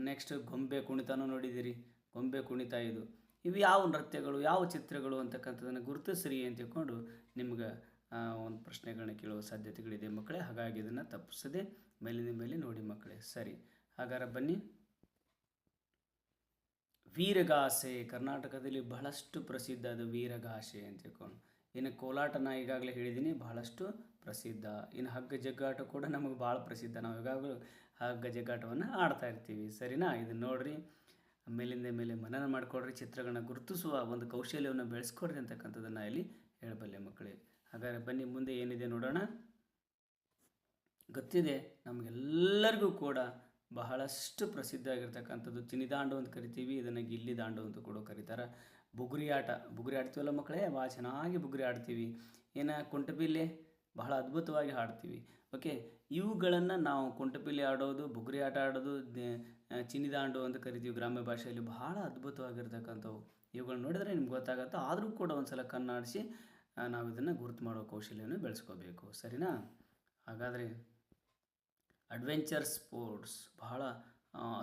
ನೆಕ್ಸ್ಟ್ ಗೊಂಬೆ ಕುಣಿತನೂ ನೋಡಿದಿರಿ. ಗೊಂಬೆ ಕುಣಿತ ಇದು. ಇವು ಯಾವ ನೃತ್ಯಗಳು, ಯಾವ ಚಿತ್ರಗಳು ಅಂತಕ್ಕಂಥದ್ದನ್ನು ಗುರುತಿಸ್ರಿ ಅಂತ ತಿಳ್ಕೊಂಡು ನಿಮ್ಗೆ ಒಂದು ಪ್ರಶ್ನೆಗಳನ್ನ ಕೇಳುವ ಸಾಧ್ಯತೆಗಳಿದೆ ಮಕ್ಕಳೇ. ಹಾಗಾಗಿ ಇದನ್ನು ತಪ್ಪಿಸದೆ ಮೇಲಿನ ಮೇಲೆ ನೋಡಿ ಮಕ್ಕಳೇ. ಸರಿ. ಹಾಗಾದ್ರೆ ಬನ್ನಿ. ವೀರಗಾಸೆ, ಕರ್ನಾಟಕದಲ್ಲಿ ಬಹಳಷ್ಟು ಪ್ರಸಿದ್ಧ ಅದು ವೀರಗಾಸೆ ಅಂತ ತಿಳ್ಕೊಂಡು. ಇನ್ನು ಕೋಲಾಟ ನಾ ಈಗಾಗಲೇ ಹೇಳಿದ್ದೀನಿ, ಬಹಳಷ್ಟು ಪ್ರಸಿದ್ಧ. ಇನ್ನು ಹಗ್ಗ ಜಗ್ಗಾಟ ಕೂಡ ನಮಗೆ ಭಾಳ ಪ್ರಸಿದ್ಧ. ನಾವು ಈಗಾಗಲೂ ಹಗ್ಗ ಜಗ್ಗಾಟವನ್ನು ಆಡ್ತಾ ಇರ್ತೀವಿ. ಸರಿನಾ? ಇದು ನೋಡಿರಿ. ಮೇಲಿಂದ ಮೇಲೆ ಮನನ ಮಾಡಿಕೊಡ್ರಿ ಚಿತ್ರಗಳನ್ನ ಗುರುತಿಸುವ ಒಂದು ಕೌಶಲ್ಯವನ್ನು ಬೆಳೆಸ್ಕೊಡ್ರಿ ಅಂತಕ್ಕಂಥದ್ದನ್ನು ಇಲ್ಲಿ ಹೇಳಬಲ್ಲೆ ಮಕ್ಕಳೇ. ಹಾಗಾದರೆ ಬನ್ನಿ, ಮುಂದೆ ಏನಿದೆ ನೋಡೋಣ. ಗೊತ್ತಿದೆ, ನಮಗೆಲ್ಲರಿಗೂ ಕೂಡ ಬಹಳಷ್ಟು ಪ್ರಸಿದ್ಧ ಆಗಿರ್ತಕ್ಕಂಥದ್ದು ಚಿನಿದಾಂಡು ಅಂತ ಕರಿತೀವಿ. ಇದನ್ನು ಗಿಲ್ಲಿ ದಾಂಡು ಅಂತ ಕೂಡ ಕರೀತಾರೆ. ಬುಗುರಿ ಆಟ, ಬುಗುರಿ ಆಡ್ತೀವಲ್ಲ ಮಕ್ಕಳೇ? ಭಾಳ ಚೆನ್ನಾಗಿ ಬುಗುರಿ ಆಡ್ತೀವಿ. ಏನು ಕುಂಟಬಿಲ್ಲೆ? ಬಹಳ ಅದ್ಭುತವಾಗಿ ಹಾಡ್ತೀವಿ. ಓಕೆ, ಇವುಗಳನ್ನು ನಾವು ಕುಂಟಪಿಲ್ಲಿ ಆಡೋದು, ಬುಗುರಿ ಆಟ ಆಡೋದು ಚಿನಿದಾಂಡು ಅಂತ ಕರಿತೀವಿ ಗ್ರಾಮ್ಯ ಭಾಷೆಯಲ್ಲಿ ಬಹಳ ಅದ್ಭುತವಾಗಿರ್ತಕ್ಕಂಥವು. ಇವುಗಳನ್ನ ನೋಡಿದರೆ ನಿಮ್ಗೆ ಗೊತ್ತಾಗತ್ತೆ. ಆದರೂ ಕೂಡ ಒಂದು ಸಲ ಕಣ್ಣಾಡಿಸಿ ನಾವು ಇದನ್ನು ಗುರುತು ಮಾಡೋ ಕೌಶಲ್ಯವನ್ನು ಬೆಳೆಸ್ಕೋಬೇಕು. ಸರಿನಾ? ಹಾಗಾದರೆ ಅಡ್ವೆಂಚರ್ ಸ್ಪೋರ್ಟ್ಸ್ ಬಹಳ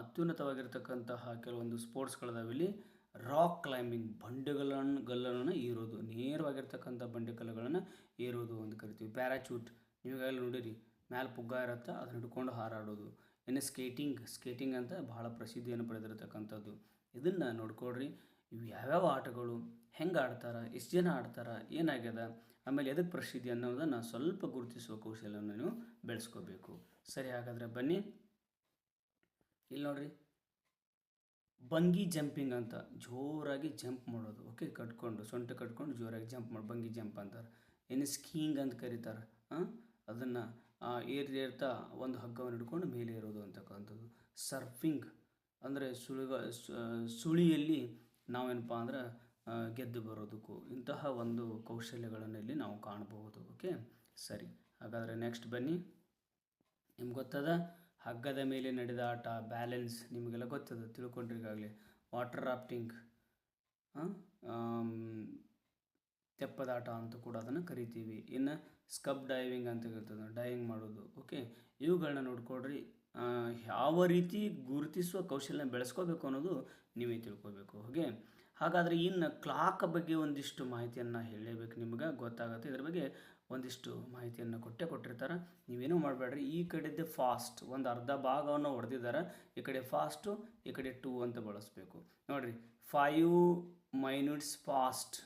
ಅತ್ಯುನ್ನತವಾಗಿರ್ತಕ್ಕಂತಹ ಕೆಲವೊಂದು ಸ್ಪೋರ್ಟ್ಸ್ಗಳಿದಾವೆ. ಇಲ್ಲಿ ರಾಕ್ ಕ್ಲೈಂಬಿಂಗ್ ಬಂಡೆಗಳನ್ನು ಗಲ್ಲನ್ನು ಏರೋದು, ನೇರವಾಗಿರ್ತಕ್ಕಂಥ ಬಂಡೆಕಲ್ಲುಗಳನ್ನು ಏರೋದು ಅಂತ ಕರಿತೀವಿ. ಪ್ಯಾರಾಚೂಟ್ ನೀವೆಲ್ಲ ನೋಡಿರಿ, ಮ್ಯಾಲೆ ಪುಗ್ಗ ಇರುತ್ತೆ, ಅದನ್ನ ಹಿಡ್ಕೊಂಡು ಹಾರಾಡೋದು. ಇನ್ನು ಸ್ಕೇಟಿಂಗ್ ಸ್ಕೇಟಿಂಗ್ ಅಂತ ಬಹಳ ಪ್ರಸಿದ್ಧಿಯನ್ನು ಪಡೆದಿರತಕ್ಕಂಥದ್ದು. ಇದನ್ನು ನೋಡ್ಕೊಳ್ರಿ, ಇವು ಯಾವ್ಯಾವ ಆಟಗಳು, ಹೆಂಗೆ ಆಡ್ತಾರೆ, ಎಷ್ಟು ಜನ ಆಡ್ತಾರೆ, ಏನಾಗ್ಯದ, ಆಮೇಲೆ ಎದಕ್ಕೆ ಪ್ರಸಿದ್ಧಿ ಅನ್ನೋದನ್ನು ಸ್ವಲ್ಪ ಗುರುತಿಸುವ ಕೌಶಲ್ಯವನ್ನು ನೀವು ಬೆಳೆಸ್ಕೋಬೇಕು. ಸರಿ ಹಾಗಾದರೆ ಬನ್ನಿ. ಇಲ್ಲಿ ನೋಡ್ರಿ. ಬಂಗಿ ಜಂಪಿಂಗ್ ಅಂತ ಜೋರಾಗಿ ಜಂಪ್ ಮಾಡೋದು. ಓಕೆ, ಕಟ್ಕೊಂಡು, ಸೊಂಟ ಕಟ್ಕೊಂಡು ಜೋರಾಗಿ ಜಂಪ್ ಮಾಡಿ, ಬಂಗಿ ಜಂಪ್ ಅಂತಾರೆ. ಏನು ಸ್ಕೀಯಿಂಗ್ ಅಂತ ಕರೀತಾರೆ ಅದನ್ನು ಏರಿ ಏರ್ತಾ ಒಂದು ಹಗ್ಗವನ್ನು ಹಿಡ್ಕೊಂಡು ಮೇಲೆ ಇರೋದು ಅಂತಕ್ಕಂಥದ್ದು ಸರ್ಫಿಂಗ್ ಅಂದರೆ ಸುಳಿಗ ಸುಳಿಯಲ್ಲಿ ನಾವೇನಪ್ಪ ಅಂದ್ರೆ ಗೆದ್ದು ಬರೋದಕ್ಕೂ ಇಂತಹ ಒಂದು ಕೌಶಲ್ಯಗಳನ್ನು ಇಲ್ಲಿ ನಾವು ಕಾಣಬಹುದು. ಓಕೆ, ಸರಿ. ಹಾಗಾದರೆ ನೆಕ್ಸ್ಟ್ ಬನ್ನಿ. ನಿಮ್ಗೆ ಗೊತ್ತದ? ಹಗ್ಗದ ಮೇಲೆ ನಡೆದ ಆಟ ಬ್ಯಾಲೆನ್ಸ್ ನಿಮಗೆಲ್ಲ ಗೊತ್ತದ? ತಿಳ್ಕೊಂಡ್ರಿಗಾಗಲಿ ವಾಟರ್ ರಾಫ್ಟಿಂಗ್ ತೆಪ್ಪದಾಟ ಅಂತ ಕೂಡ ಅದನ್ನು ಕರಿತೀವಿ. ಇನ್ನು ಸ್ಕಬ್ ಡೈವಿಂಗ್ ಅಂತ ಇರ್ತದೆ. ಡೈವಿಂಗ್ ಮಾಡೋದು. ಓಕೆ ಇವುಗಳನ್ನ ನೋಡ್ಕೊಡ್ರಿ ಯಾವ ರೀತಿ ಗುರುತಿಸುವ ಕೌಶಲ್ಯ ಬೆಳೆಸ್ಕೋಬೇಕು ಅನ್ನೋದು ನೀವೇ ತಿಳ್ಕೊಬೇಕು ಓಕೆ ಹಾಗಾದರೆ ಇನ್ನು ಕ್ಲಾಕ್ ಬಗ್ಗೆ ಒಂದಿಷ್ಟು ಮಾಹಿತಿಯನ್ನು ಹೇಳಲೇಬೇಕು ನಿಮ್ಗೆ. ಗೊತ್ತಾಗುತ್ತೆ. ಇದ್ರ ಬಗ್ಗೆ ಒಂದಿಷ್ಟು ಮಾಹಿತಿಯನ್ನು ಕೊಟ್ಟೆ ಕೊಟ್ಟಿರ್ತಾರೆ. ನೀವೇನೂ ಮಾಡಬೇಡ್ರಿ. ಈ ಕಡೆದ್ದೆ ಫಾಸ್ಟ್ ಒಂದು ಅರ್ಧ ಭಾಗವನ್ನು ಹೊಡೆದಿದ್ದಾರೆ. ಈ ಕಡೆ ಫಾಸ್ಟು ಈ ಕಡೆ ಟೂ ಅಂತ ಬಳಸಬೇಕು. ನೋಡಿರಿ ಫೈವ್ ಮೈನಿಟ್ಸ್ ಫಾಸ್ಟ್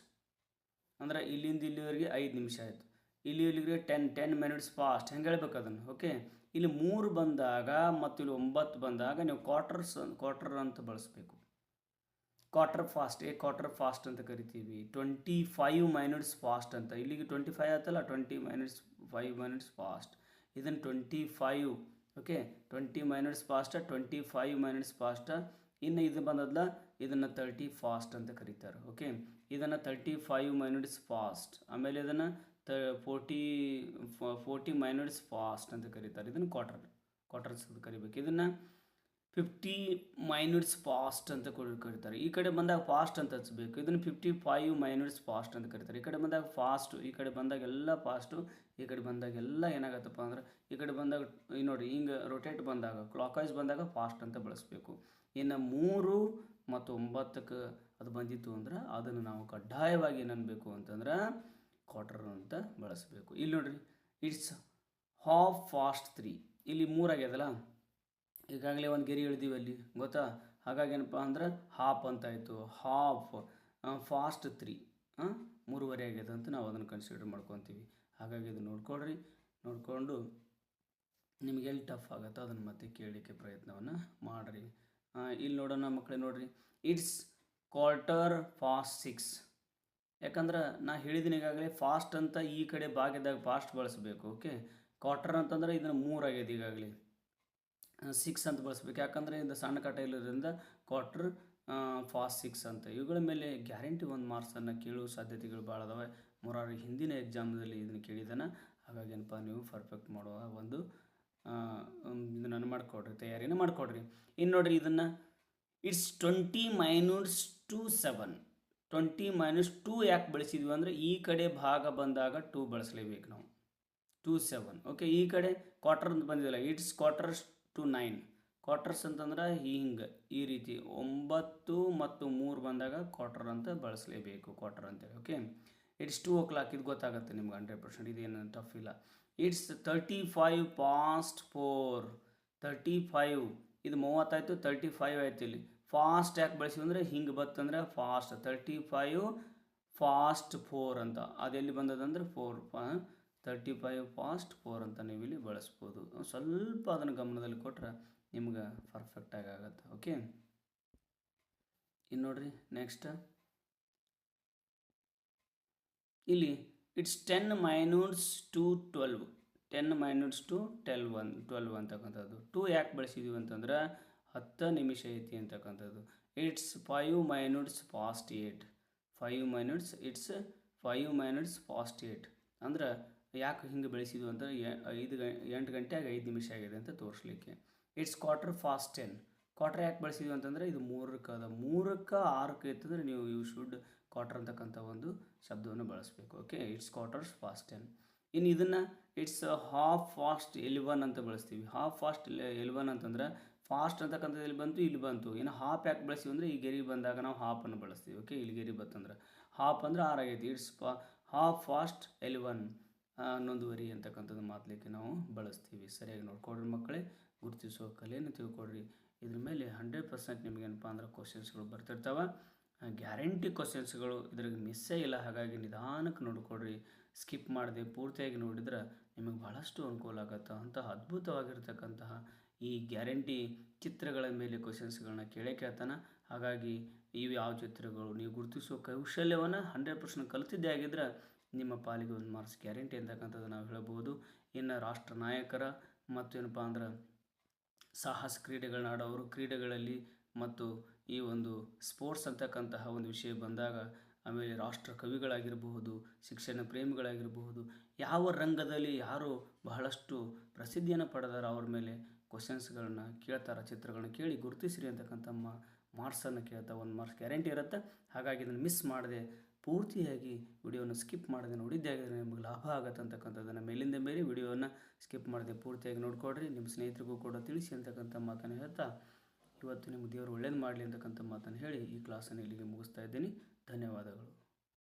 ಅಂದರೆ ಇಲ್ಲಿಂದ ಇಲ್ಲಿವರೆಗೆ ಐದು ನಿಮಿಷ ಆಯಿತು. ಇಲ್ಲಿ ಇಲ್ಲಿಗೆ ಟೆನ್ ಟೆನ್ ಮಿನಿಟ್ಸ್ ಫಾಸ್ಟ್ ಹೆಂಗೆ ಹೇಳ್ಬೇಕು ಅದನ್ನು? ಓಕೆ ಇಲ್ಲಿ ಮೂರು ಬಂದಾಗ ಮತ್ತು ಇಲ್ಲಿ ಒಂಬತ್ತು ಬಂದಾಗ ನೀವು ಕ್ವಾರ್ಟರ್ಸ್ ಕ್ವಾರ್ಟರ್ ಅಂತ ಬಳಸಬೇಕು. Quarter past a quarter past ಅಂತ ಕರಿತೀವಿ. ಟ್ವೆಂಟಿ ಫೈವ್ ಮೈನಿಟ್ಸ್ ಫಾಸ್ಟ್ ಅಂತ. ಇಲ್ಲಿಗೆ ಟ್ವೆಂಟಿ ಫೈವ್ ಆಯ್ತಲ್ಲ twenty minutes five minutes past ಇದನ್ನು twenty five okay twenty minutes past twenty five minutes past ಇನ್ನು ಇದು ಬಂದದ್ಲ, ಇದನ್ನು ತರ್ಟಿ ಫಾಸ್ಟ್ ಅಂತ ಕರೀತಾರೆ ಓಕೆ ಇದನ್ನು ತರ್ಟಿ ಫೈವ್ ಮೈನಿಟ್ಸ್ ಫಾಸ್ಟ್ ಆಮೇಲೆ ಇದನ್ನು ತ ಫೋರ್ಟಿ ಫೋರ್ಟಿ ಮೈನಿಟ್ಸ್ ಫಾಸ್ಟ್ ಅಂತ ಕರೀತಾರೆ. ಇದನ್ನು ಕ್ವಾರ್ಟರ್ ಕ್ವಾರ್ಟರ್ಸ್ ಅಂತ ಕರಿಬೇಕು. ಇದನ್ನು ಫಿಫ್ಟಿ ಮೈನಿಟ್ಸ್ ಫಾಸ್ಟ್ ಅಂತ ಕರೀತಾರೆ. ಈ ಕಡೆ ಬಂದಾಗ ಫಾಸ್ಟ್ ಅಂತ ಹಚ್ಚಬೇಕು ಇದನ್ನು ಫಿಫ್ಟಿ ಫೈವ್ ಮೈನಿಟ್ಸ್ ಫಾಸ್ಟ್ ಅಂತ ಕರೀತಾರೆ. ಈ ಕಡೆ ಬಂದಾಗ ಫಾಸ್ಟು ಈ ಕಡೆ ಬಂದಾಗ ಎಲ್ಲ ಫಾಸ್ಟು ಈ ಕಡೆ ಬಂದಾಗ ಎಲ್ಲ ಏನಾಗತ್ತಪ್ಪ ಅಂದ್ರೆ, ಈ ಕಡೆ ಬಂದಾಗ ನೋಡಿ ಹಿಂಗೆ ರೊಟೇಟ್ ಬಂದಾಗ ಕ್ಲಾಕ್ ವೈಸ್ ಬಂದಾಗ ಫಾಸ್ಟ್ ಅಂತ ಬಳಸಬೇಕು. ಇನ್ನು ಮೂರು ಮತ್ತು ಒಂಬತ್ತಕ್ಕೆ ಅದು ಬಂದಿತ್ತು ಅಂದ್ರೆ ಅದನ್ನು ನಾವು ಕಡ್ಡಾಯವಾಗಿ ಏನನ್ಬೇಕು ಅಂತಂದ್ರೆ ಕ್ವಾರ್ಟರ್ ಅಂತ ಬಳಸಬೇಕು. ಇಲ್ಲಿ ನೋಡ್ರಿ ಇಟ್ಸ್ ಹಾಫ್ ಫಾಸ್ಟ್ ತ್ರೀ ಇಲ್ಲಿ ಮೂರಾಗ್ಯದಲ್ಲ? ಈಗಾಗಲೇ ಒಂದು ಗೆರೆ ಇಳಿದೀವಿ ಅಲ್ಲಿ, ಗೊತ್ತಾ? ಹಾಗಾಗಿ ಏನಪ್ಪ ಅಂದ್ರೆ ಹಾಫ್ ಅಂತಾಯಿತು ಹಾಫ್ ಫಾಸ್ಟ್ ತ್ರೀ ಮೂರುವರೆ ಆಗ್ಯದ ಅಂತ ನಾವು ಅದನ್ನು ಕನ್ಸಿಡರ್ ಮಾಡ್ಕೊತೀವಿ. ಹಾಗಾಗಿ ಇದು ನೋಡ್ಕೊಳ್ರಿ. ನೋಡಿಕೊಂಡು ನಿಮ್ಗೆ ಎಲ್ಲಿ ಟಫ್ ಆಗುತ್ತೋ ಅದನ್ನು ಮತ್ತೆ ಕೇಳಲಿಕ್ಕೆ ಪ್ರಯತ್ನವನ್ನು ಮಾಡಿರಿ. ಇಲ್ಲಿ ನೋಡೋಣ ಮಕ್ಕಳೇ ನೋಡಿರಿ. ಇಟ್ಸ್ ಕ್ವಾರ್ಟರ್ ಫಾಸ್ಟ್ ಸಿಕ್ಸ್ ಯಾಕಂದ್ರೆ ನಾ ಹೇಳಿದ್ದೀನಿ ಈಗಾಗಲೇ ಫಾಸ್ಟ್ ಅಂತ ಈ ಕಡೆ ಭಾಗ್ಯದಾಗ ಫಾಸ್ಟ್ ಬಳಸಬೇಕು ಓಕೆ ಕ್ವಾರ್ಟರ್ ಅಂತಂದ್ರೆ ಇದನ್ನು ಮೂರು ಆಗ್ಯದ ಈಗಾಗಲೇ. ಸಿಕ್ಸ್ ಅಂತ ಬಳಸ್ಬೇಕು. ಯಾಕಂದರೆ ಇದು ಸಣ್ಣ ಕಟ ಇರೋದ್ರಿಂದ ಕ್ವಾರ್ಟರ್ ಫಾಸ್ಟ್ ಸಿಕ್ಸ್ ಅಂತ. ಇವುಗಳ ಮೇಲೆ ಗ್ಯಾರಂಟಿ ಒಂದು ಮಾರ್ಕ್ಸನ್ನು ಕೇಳುವ ಸಾಧ್ಯತೆಗಳು ಭಾಳ ಅದಾವೆ. ಮೂರಾರು ಹಿಂದಿನ ಎಕ್ಸಾಮ್ದಲ್ಲಿ ಇದನ್ನು ಕೇಳಿದ್ದಾನೆ ಹಾಗಾಗಿ ಏನಪ್ಪ, ನೀವು ಪರ್ಫೆಕ್ಟ್ ಮಾಡುವ ಒಂದು ಇದನ್ನು ಮಾಡಿಕೊಡ್ರಿ, ತಯಾರಿನ ಮಾಡಿಕೊಡ್ರಿ. ಇನ್ನು ನೋಡಿರಿ ಇದನ್ನು it's twenty minus to seven twenty minus to ಯಾಕೆ ಬಳಸಿದ್ವಿ ಅಂದರೆ ಈ ಕಡೆ ಭಾಗ ಬಂದಾಗ ಟೂ ಬಳಸಲೇಬೇಕು ನಾವು. ಟೂ ಸೆವೆನ್ ಓಕೆ ಈ ಕಡೆ ಕ್ವಾರ್ಟರ್ ಅಂತ ಬಂದಿಲ್ಲ it's quarters to nine quarters ಅಂತಂದ್ರೆ ಹಿಂಗೆ. ಈ ರೀತಿ ಒಂಬತ್ತು ಮತ್ತು ಮೂರು ಬಂದಾಗ ಕ್ವಾರ್ಟರ್ ಅಂತ ಬಳಸಲೇಬೇಕು ಕ್ವಾರ್ಟರ್ ಅಂತೇಳಿ okay it's two o'clock ಇದು ಗೊತ್ತಾಗುತ್ತೆ ನಿಮ್ಗೆ ಹಂಡ್ರೆಡ್ ಪರ್ಸೆಂಟ್ ಇದೇನು ಟಫ್ ಇಲ್ಲ. It's thirty five past four thirty five ಇದು ಮೂವತ್ತಾಯಿತು ತರ್ಟಿ ಫೈವ್ ಆಯ್ತು ಇಲ್ಲಿ. ಫಾಸ್ಟ್ ಯಾಕೆ ಬಳಸಿವಿ ಅಂದರೆ ಹಿಂಗೆ ಬತ್ತಂದ್ರೆ past thirty five past four ಅಂತ ಅದೆಲ್ಲಿ ಬಂದದಂದ್ರೆ four thirty five past four ಅಂತ ನೀವು ಇಲ್ಲಿ ಬಳಸ್ಬೋದು. ಸ್ವಲ್ಪ ಅದನ್ನು ಗಮನದಲ್ಲಿ ಕೊಟ್ಟರೆ ನಿಮ್ಗೆ ಪರ್ಫೆಕ್ಟಾಗಿ ಆಗುತ್ತೆ ಓಕೆ ಇನ್ನು ನೋಡ್ರಿ ನೆಕ್ಸ್ಟ್ ಇಲ್ಲಿ it's ten minutes to twelve ten minutes to tell one twelve ಅಂತಕ್ಕಂಥದ್ದು. ಟು ಯಾಕೆ ಬಳಸಿದೀವಿ ಅಂತಂದ್ರೆ ಹತ್ತು ನಿಮಿಷ ಐತಿ ಅಂತಕ್ಕಂಥದ್ದು. It's five minutes past eight five minutes it's five minutes past eight ಅಂದ್ರೆ ಯಾಕೆ ಹಿಂಗೆ ಬೆಳೆಸಿದ್ವು ಅಂತ ಐದು ಎಂಟು ಗಂಟೆಗೆ ಐದು ನಿಮಿಷ ಆಗಿದೆ ಅಂತ ತೋರಿಸ್ಲಿಕ್ಕೆ. It's quarter past ten quarter ಯಾಕೆ ಬಳಸಿದ್ವಿ ಅಂತಂದರೆ ಇದು ಮೂರಕ್ಕೆ, ಅದ ಮೂರಕ್ಕೆ ಆರಕ್ಕೆ ಇತ್ತಂದರೆ ನೀವು ಯು ಶುಡ್ ಕ್ವಾರ್ಟರ್ ಅಂತಕ್ಕಂಥ ಒಂದು ಶಬ್ದವನ್ನು ಬಳಸಬೇಕು. Okay it's quarters past ten ಇನ್ನು ಇದನ್ನು ಇಟ್ಸ್ ಹಾಫ್ ಫಾಸ್ಟ್ ಎಲಿವನ್ ಅಂತ ಬಳಸ್ತೀವಿ. ಹಾಫ್ ಫಾಸ್ಟ್ ಎಲಿವನ್ ಅಂತಂದ್ರೆ ಫಾಸ್ಟ್ ಅಂತಕ್ಕಂಥದ್ದು ಇಲ್ಲಿ ಬಂತು? ಇಲ್ಲಿ ಬಂತು. ಇನ್ನು ಹಾಫ್ ಯಾಕೆ ಬಳಸ್ತೀವಿ ಅಂದರೆ, ಈ ಗೆರಿ ಬಂದಾಗ ನಾವು ಹಾಫನ್ನು ಬಳಸ್ತೀವಿ. ಓಕೆ ಇಲ್ಲಿ ಗೆರಿ ಬಂತಂದ್ರೆ. ಹಾಫ್ ಅಂದ್ರೆ ಆರಾಗೈತಿ ಇಟ್ಸ್ ಫಾ ಹಾಫ್ ಫಾಸ್ಟ್ ಎಲಿವನ್ ಹನ್ನೊಂದುವರೆ ಅಂತಕ್ಕಂಥದ್ದು ಮಾತಲಿಕ್ಕೆ ನಾವು ಬಳಸ್ತೀವಿ. ಸರಿಯಾಗಿ ನೋಡ್ಕೊಡ್ರಿ ಮಕ್ಕಳೇ, ಗುರುತಿಸೋ ಕಲೆಯನ್ನು ತಿಳ್ಕೊಡ್ರಿ ಇದ್ರ ಮೇಲೆ ಹಂಡ್ರೆಡ್ ಪರ್ಸೆಂಟ್ ನಿಮಗೇನಪ್ಪ ಅಂದ್ರೆ ಕ್ವಶನ್ಸ್ಗಳು ಬರ್ತಿರ್ತಾವೆ. ಗ್ಯಾರಂಟಿ ಕ್ವಶನ್ಸ್ಗಳು ಇದ್ರಾಗ ಮಿಸ್ಸೇ ಇಲ್ಲ. ಹಾಗಾಗಿ ನಿಧಾನಕ್ಕೆ ನೋಡ್ಕೊಡ್ರಿ ಸ್ಕಿಪ್ ಮಾಡದೆ, ಪೂರ್ತಿಯಾಗಿ ನೋಡಿದ್ರೆ ನಿಮಗೆ ಭಾಳಷ್ಟು ಅನುಕೂಲ ಆಗತ್ತೆ. ಅಂತ ಅದ್ಭುತವಾಗಿರ್ತಕ್ಕಂತಹ ಈ ಗ್ಯಾರಂಟಿ ಚಿತ್ರಗಳ ಮೇಲೆ ಕ್ವಶನ್ಸ್ಗಳನ್ನ ಕೇಳೇ ಕೇಳ್ತಾನೆ. ಹಾಗಾಗಿ ಇವು ಯಾವ ಚಿತ್ರಗಳು, ನೀವು ಗುರುತಿಸುವ ಕೌಶಲ್ಯವನ್ನು ಹಂಡ್ರೆಡ್ ಪರ್ಸೆಂಟ್ ಕಲಿತಿದ್ದೇ ಆಗಿದ್ರೆ ನಿಮ್ಮ ಪಾಲಿಗೆ ಒಂದು ಮಾರ್ಕ್ಸ್ ಗ್ಯಾರಂಟಿ ಅಂತಕ್ಕಂಥದ್ದು ನಾವು ಹೇಳ್ಬೋದು. ಇನ್ನು ರಾಷ್ಟ್ರ ನಾಯಕರ ಮತ್ತು ಏನಪ್ಪ ಅಂದ್ರೆ ಸಾಹಸ ಕ್ರೀಡೆಗಳನ್ನ ಆಡೋರು, ಕ್ರೀಡೆಗಳಲ್ಲಿ ಮತ್ತು ಈ ಒಂದು ಸ್ಪೋರ್ಟ್ಸ್ ಅಂತಕ್ಕಂತಹ ಒಂದು ವಿಷಯ ಬಂದಾಗ ಆಮೇಲೆ ರಾಷ್ಟ್ರ ಕವಿಗಳಾಗಿರಬಹುದು, ಶಿಕ್ಷಣ ಪ್ರೇಮಿಗಳಾಗಿರಬಹುದು, ಯಾವ ರಂಗದಲ್ಲಿ ಯಾರು ಬಹಳಷ್ಟು ಪ್ರಸಿದ್ಧಿಯನ್ನು ಪಡೆದಾರೋ ಅವ್ರ ಮೇಲೆ ಕ್ವಶನ್ಸ್ಗಳನ್ನ ಕೇಳ್ತಾರೆ, ಚಿತ್ರಗಳನ್ನ ಕೇಳಿ ಗುರುತಿಸಿರಿ ಅಂತಕ್ಕಂಥ ಮಾರ್ಕ್ಸನ್ನು ಕೇಳ್ತಾ ಒಂದು ಮಾರ್ಕ್ಸ್ ಗ್ಯಾರಂಟಿ ಇರುತ್ತೆ. ಹಾಗಾಗಿ ಇದನ್ನು ಮಿಸ್ ಮಾಡದೆ ಪೂರ್ತಿಯಾಗಿ ವಿಡಿಯೋನ ಸ್ಕಿಪ್ ಮಾಡದೆ ನೋಡಿದ್ದೆ ಆಗಿದ್ರೆ ನಿಮಗೆ ಲಾಭ ಆಗತ್ತೆ ಅಂತಕ್ಕಂಥದ್ದನ್ನು ಮೇಲಿಂದ ಮೇಲೆ ವಿಡಿಯೋವನ್ನು ಸ್ಕಿಪ್ ಮಾಡದೆ ಪೂರ್ತಿಯಾಗಿ ನೋಡ್ಕೊಡ್ರಿ ನಿಮ್ಮ ಸ್ನೇಹಿತರಿಗೂ ಕೂಡ ತಿಳಿಸಿ ಅಂತಕ್ಕಂಥ ಮಾತನ್ನು ಹೇಳ್ತಾ ಇವತ್ತು ನಿಮ್ಗೆ ದೇವರು ಒಳ್ಳೇದು ಮಾಡಲಿ ಅಂತಕ್ಕಂಥ ಮಾತನ್ನು ಹೇಳಿ ಈ ಕ್ಲಾಸನ್ನು ಇಲ್ಲಿಗೆ ಮುಗಿಸ್ತಾ ಇದ್ದೀನಿ. ಧನ್ಯವಾದಗಳು.